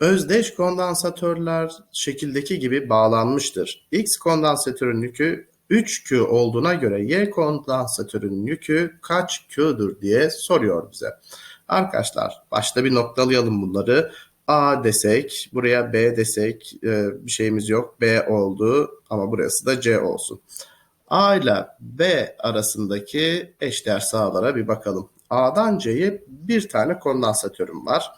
Özdeş kondansatörler şekildeki gibi bağlanmıştır. X kondansatörün yükü 3Q olduğuna göre Y kondansatörün yükü kaç Q'dur diye soruyor bize. Arkadaşlar başta bir noktalayalım bunları. A desek, buraya B desek e, bir şeyimiz yok. B oldu ama burası da C olsun. A ile B arasındaki eşdeğer sahalara bir bakalım. A'dan C'ye bir tane kondansatörüm var.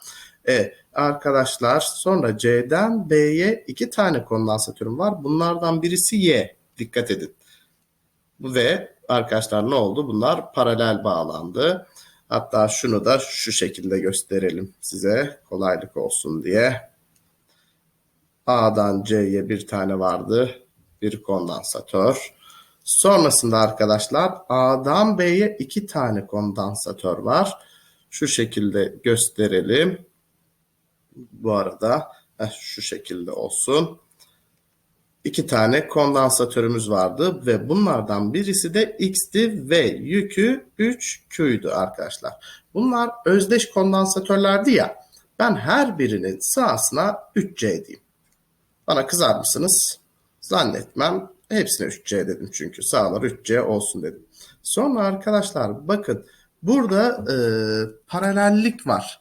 E, arkadaşlar sonra C'den B'ye iki tane kondansatörüm var. Bunlardan birisi Y. Dikkat edin. Ve arkadaşlar ne oldu? Bunlar paralel bağlandı. Hatta şunu da şu şekilde gösterelim size kolaylık olsun diye. A'dan C'ye bir tane vardı. Bir kondansatör. Sonrasında arkadaşlar A'dan B'ye iki tane kondansatör var. Şu şekilde gösterelim. Bu arada heh, şu şekilde olsun. İki tane kondansatörümüz vardı ve bunlardan birisi de X'ti ve yükü 3Q'ydu arkadaşlar. Bunlar özdeş kondansatörlerdi ya. Ben her birinin sahasına 3C diyeyim. Bana kızar mısınız? Zannetmem. Hepsine 3C dedim çünkü. Sağlar 3C olsun dedim. Sonra arkadaşlar bakın burada e, paralellik var.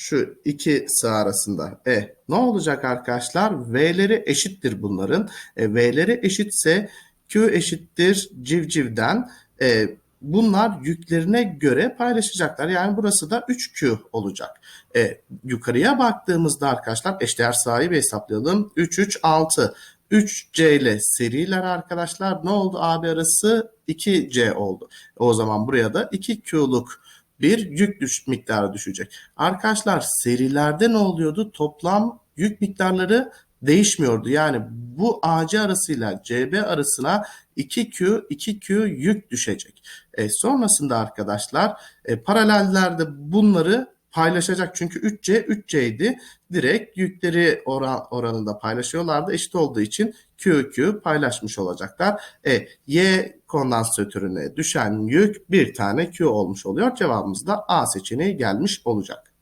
Şu iki sıra arasında. E ne olacak arkadaşlar? V'leri eşittir bunların. E, V'leri eşitse Q eşittir civcivden. E, bunlar yüklerine göre paylaşacaklar. Yani burası da 3Q olacak. E, yukarıya baktığımızda arkadaşlar eşdeğer sahibi hesaplayalım. 3, 3, 6. 3C ile seriler arkadaşlar ne oldu abi arası 2C oldu. O zaman buraya da 2Q'luk bir yük düş miktarı düşecek. Arkadaşlar serilerde ne oluyordu? Toplam yük miktarları değişmiyordu. Yani bu AC arasıyla CB arasına 2Q 2Q yük düşecek. E, sonrasında arkadaşlar e, paralellerde bunları paylaşacak. Çünkü 3C 3C'ydi. Direkt yükleri oran, oranında paylaşıyorlardı. Eşit olduğu için QQ paylaşmış olacaklar. E, Y kondansatörüne düşen yük bir tane Q olmuş oluyor. Cevabımız da A seçeneği gelmiş olacak.